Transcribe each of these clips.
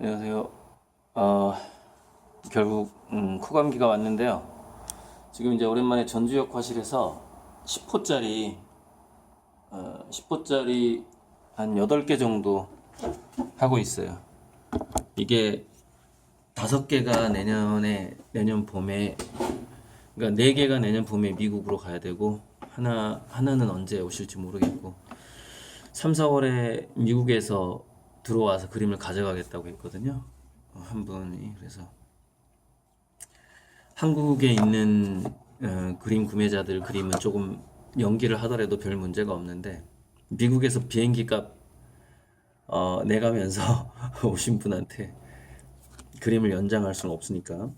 안녕하세요. 어, 결국 음, 코감기가 왔는데요. 지금 이제 오랜만에 전주역 화실에서 10호짜리 어, 10호짜리 한 8개 정도 하고 있어요. 이게 다섯 개가 내년에 내년 봄에 그러니까 네 개가 내년 봄에 미국으로 가야 되고 하나 하나는 언제 오실지 모르겠고 3, 4월에 미국에서 들어와서 그림을 가져가겠다고 했거든요. 어, 한 분이 그래서 한국에 있는 어, 그림 구매자들 그림은 조금 연기를 하더라도 별 문제가 없는데 미국에서 비행기 값 어, 내가면서 오신 분한테 그림을 연장할 수는 없으니까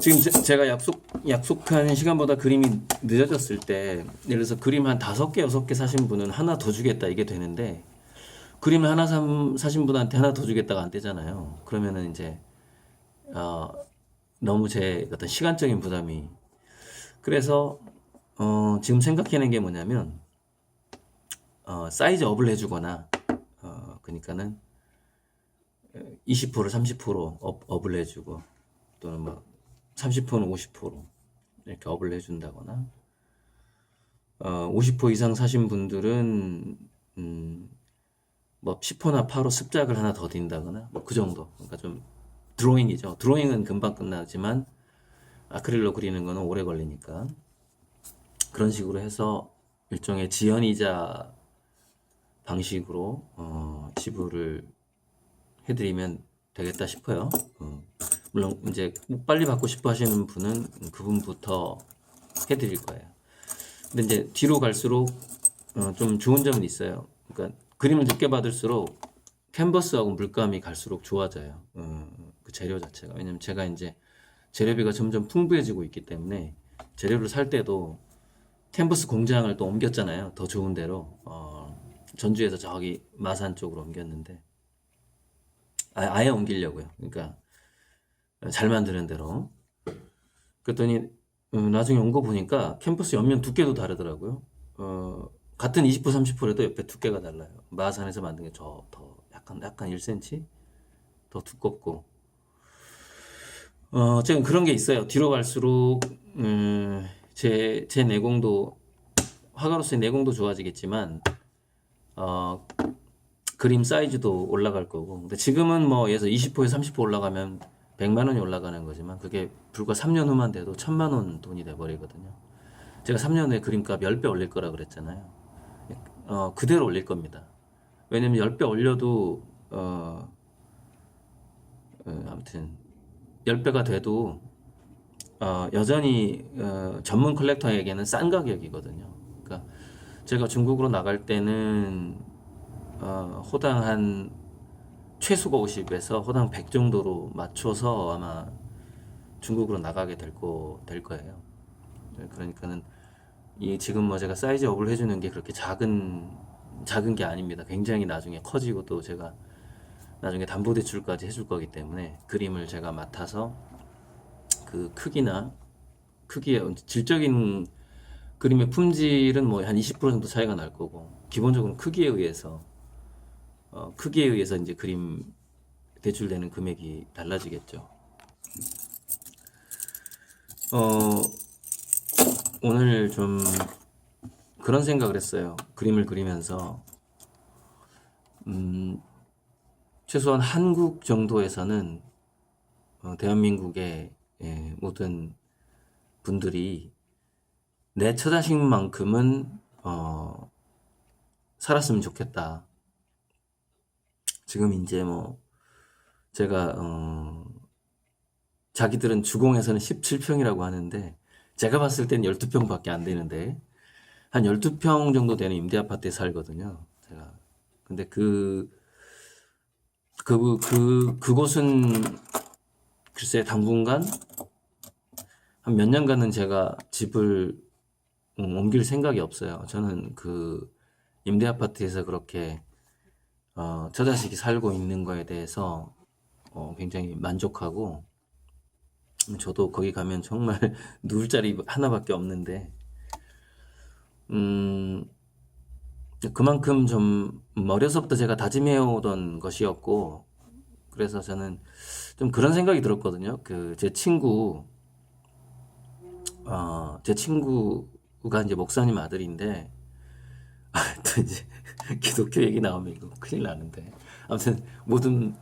지금 제, 가 약속 약속한 시간보다 그림이 늦어졌을 때 예를 들어서 그림 한 다섯 개 여섯 개 사신 분은 하나 더 주겠다 이게 되는데 그림을 하나 사, 사신 분한테 하나 더 주겠다가 안 되잖아요. 그러면은 이제 어, 너무 제 어떤 시간적인 부담이 그래서 어, 지금 생각해낸 게 뭐냐면 어, 사이즈 업을 해주거나 어, 그러니까는 20% 30% 업, 업을 해주고 또는 뭐 30%는 50% 이렇게 업을 해준다거나 어, 50% 이상 사신 분들은 음, 뭐 10호나 8호 습작을 하나 더 딘다거나 뭐 그 정도 그러니까 좀 드로잉이죠 드로잉은 금방 끝나지만 아크릴로 그리는 거는 오래 걸리니까 그런 식으로 해서 일종의 지연이자 방식으로 어, 지불을 해드리면 되겠다 싶어요. 어, 물론 이제 빨리 받고 싶어 하시는 분은 그분부터 해드릴 거예요. 근데 이제 뒤로 갈수록 어, 좀 좋은 점은 있어요. 그러니까 그림을 늦게 받을수록 캔버스하고 물감이 갈수록 좋아져요. 어, 그 재료 자체가. 왜냐면 제가 이제 재료비가 점점 풍부해지고 있기 때문에 재료를 살 때도 캔버스 공장을 또 옮겼잖아요. 더 좋은 데로. 어, 전주에서 저기 마산 쪽으로 옮겼는데 아, 아예 옮기려고요. 그러니까 잘 만드는 대로. 그랬더니 음, 나중에 온 거 보니까 캠퍼스 옆면 두께도 다르더라고요. 어, 같은 20% 30%에도 옆에 두께가 달라요. 마산에서 만든 게 저 더 약간 약간 1cm 더 두껍고. 어, 어쨌든 그런 게 있어요. 뒤로 갈수록 음, 제, 제 내공도 화가로서의 내공도 좋아지겠지만 어, 그림 사이즈도 올라갈 거고. 근데 지금은 뭐 들어 20%에서 30% 올라가면 100만 원이 올라가는 거지만 그게 불과 3년 후만 돼도 1000만 원 돈이 돼 버리거든요. 제가 3년 후에 그림값 10배 올릴 거라 그랬잖아요. 어, 그대로 올릴 겁니다. 왜냐면 10배 올려도 어, 어 아무튼 10배가 돼도 어, 여전히 어, 전문 컬렉터에게는 싼 가격이거든요. 그러니까 제가 중국으로 나갈 때는 어, 호당 한 최소가 50에서 호당 100 정도로 맞춰서 아마 중국으로 나가게 될 거, 될 거예요. 네, 그러니까는 이 지금 뭐 제가 사이즈 업을 해주는 게 그렇게 작은 작은 게 아닙니다. 굉장히 나중에 커지고 또 제가 나중에 담보대출까지 해줄 거기 때문에 그림을 제가 맡아서 그 크기나 크기의 질적인 그림의 품질은 뭐 한 20% 정도 차이가 날 거고 기본적으로 크기에 의해서 어, 크기에 의해서 이제 그림 대출되는 금액이 달라지겠죠. 어, 오늘 좀 그런 생각을 했어요. 그림을 그리면서 음, 최소한 한국 정도에서는 어, 대한민국의 예, 모든 분들이 내 처자식만큼은 어, 살았으면 좋겠다. 지금 이제 뭐 제가 어 자기들은 주공에서는 17평이라고 하는데 제가 봤을 때는 12평 밖에 안 되는데 한 12평 정도 되는 임대 아파트에 살거든요. 제가. 근데 그, 그, 그, 그곳은 글쎄 당분간 한 몇 년간은 제가 집을 음, 옮길 생각이 없어요. 저는 그 임대 아파트에서 그렇게 어, 저 자식이 살고 있는 거에 대해서 어, 굉장히 만족하고 저도 거기 가면 정말 누울 자리 하나밖에 없는데 음, 그만큼 좀 어려서부터 제가 다짐해 오던 것이었고 그래서 저는 좀 그런 생각이 들었거든요. 그 제 친구 어, 제 친구가 이제 목사님 아들인데 아, 또 이제 기독교 얘기 나오면 이거 큰일 나는데 아무튼 모든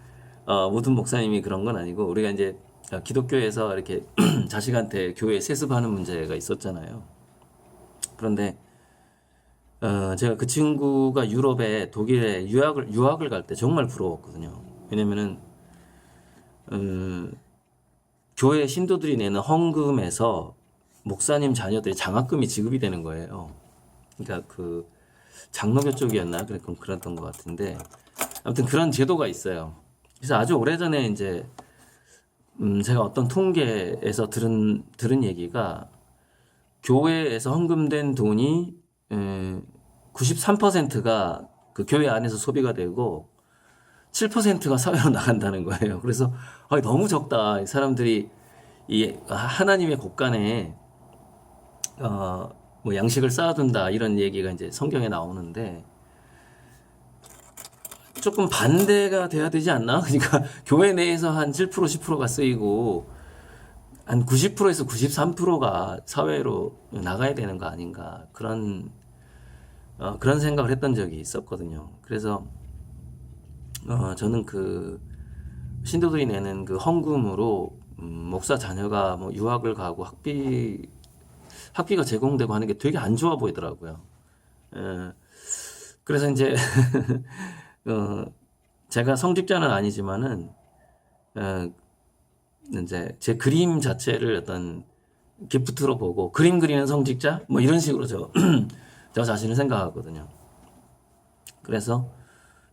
어, 모든 목사님이 그런 건 아니고 우리가 이제 기독교에서 이렇게 자식한테 교회 세습하는 문제가 있었잖아요. 그런데 어, 제가 그 친구가 유럽에 독일에 유학을 유학을 갈 때 정말 부러웠거든요. 왜냐면은 음, 교회 신도들이 내는 헌금에서 목사님 자녀들이 장학금이 지급이 되는 거예요. 그러니까 그 장로교 쪽이었나 그랬건 그랬던 것 같은데 아무튼 그런 제도가 있어요. 그래서 아주 오래 전에 이제 음, 제가 어떤 통계에서 들은 들은 얘기가 교회에서 헌금된 돈이 93%가 그 교회 안에서 소비가 되고 7%가 사회로 나간다는 거예요. 그래서 아, 너무 적다. 이 사람들이 이 하나님의 곳간에 어, 뭐 양식을 쌓아둔다 이런 얘기가 이제 성경에 나오는데 조금 반대가 돼야 되지 않나? 그러니까 교회 내에서 한 7% 10%가 쓰이고 한 90%에서 93%가 사회로 나가야 되는 거 아닌가 그런 어, 그런 생각을 했던 적이 있었거든요. 그래서 어, 저는 그 신도들이 내는 그 헌금으로 음, 목사 자녀가 뭐 유학을 가고 학비 학비가 제공되고 하는 게 되게 안 좋아 보이더라고요. 예. 그래서 이제 어, 제가 성직자는 아니지만은 어, 이제 제 그림 자체를 어떤 기프트로 보고 그림 그리는 성직자 뭐 이런 식으로 저, 저 자신을 생각하거든요. 그래서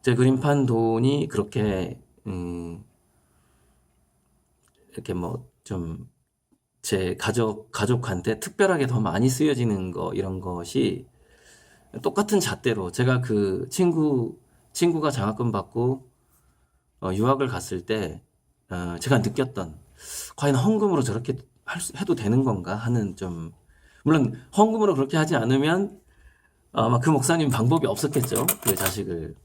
제 그림판 돈이 그렇게 음, 이렇게 뭐 좀 제 가족 가족한테 특별하게 더 많이 쓰여지는 거 이런 것이 똑같은 잣대로 제가 그 친구 친구가 장학금 받고 어, 유학을 갔을 때 어, 제가 느꼈던 과연 헌금으로 저렇게 할 수, 해도 되는 건가 하는 좀 물론 헌금으로 그렇게 하지 않으면 아마 그 목사님 방법이 없었겠죠. 그 자식을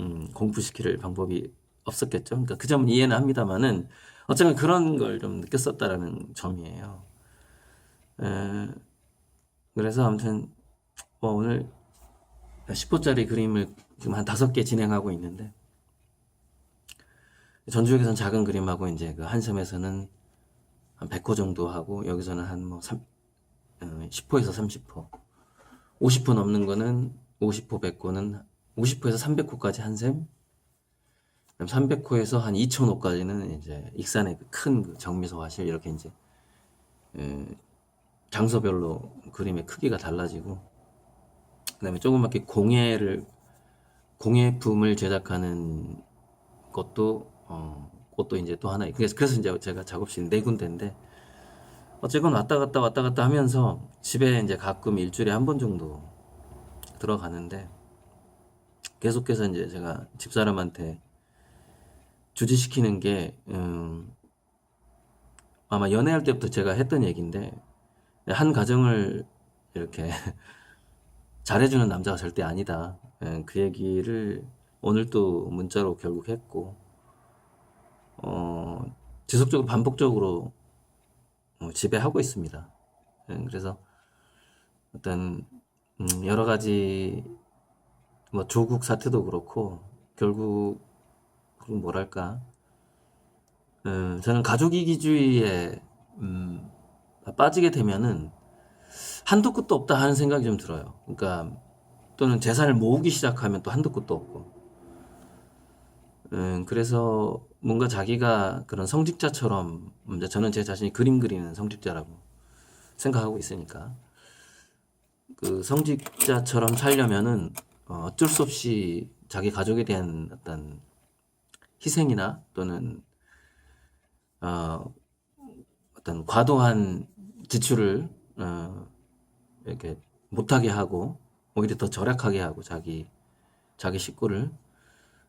음, 공부시킬 방법이 없었겠죠. 그러니까 그 점은 이해는 합니다만은 어쩌면 그런 걸 좀 느꼈었다라는 점이에요. 에, 그래서 아무튼 뭐 오늘 10호짜리 그림을 지금 한 다섯 개 진행하고 있는데 전주역에서는 작은 그림하고 이제 그 한섬에서는 한 100호 정도 하고 여기서는 한뭐 10호에서 30호 50호 넘는 거는 50호 100호는 50호에서 300호까지 한샘 300호에서 한 2000호까지는 이제 익산의 큰그 정미소 화실 이렇게 이제 에, 장소별로 그림의 크기가 달라지고 그다음에 조그맣게 공예를 공예품을 제작하는 것도 어 것도 이제 또 하나 그래서 그래서 이제 제가 작업실 네 군데인데 어쨌건 왔다 갔다 왔다 갔다 하면서 집에 이제 가끔 일주일에 한 번 정도 들어가는데 계속해서 이제 제가 집사람한테 주지시키는 게 음, 아마 연애할 때부터 제가 했던 얘기인데 한 가정을 이렇게 잘해주는 남자가 절대 아니다. 예, 그 얘기를 오늘 또 문자로 결국 했고 어, 지속적으로 반복적으로 어, 지배하고 있습니다. 예, 그래서 어떤 음, 여러 가지 뭐 조국 사태도 그렇고 결국 뭐랄까 음, 저는 가족 이기주의에 음, 빠지게 되면은 한도 끝도 없다 하는 생각이 좀 들어요. 그러니까 또는 재산을 모으기 시작하면 또 한도 끝도 없고. 음, 그래서 뭔가 자기가 그런 성직자처럼 저는 제 자신이 그림 그리는 성직자라고 생각하고 있으니까 그 성직자처럼 살려면은 어, 어쩔 수 없이 자기 가족에 대한 어떤 희생이나 또는 어, 어떤 과도한 지출을 어, 이렇게 못하게 하고 오히려 더 절약하게 하고 자기 자기 식구를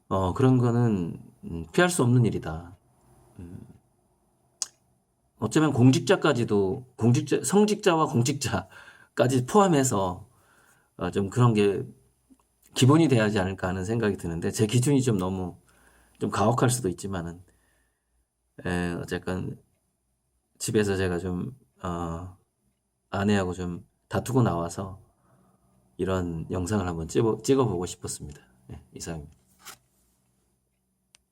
어, 그런 거는 음, 피할 수 없는 일이다. 음, 어쩌면 공직자까지도 공직자 성직자와 공직자까지 포함해서 어, 좀 그런 게 기본이 돼야 하지 않을까 하는 생각이 드는데 제 기준이 좀 너무 좀 가혹할 수도 있지만은 에, 어쨌건 집에서 제가 좀 어, 아내하고 좀 다투고 나와서 이런 영상을 한번 찍어, 찍어보고 싶었습니다. 예, 이상입니다.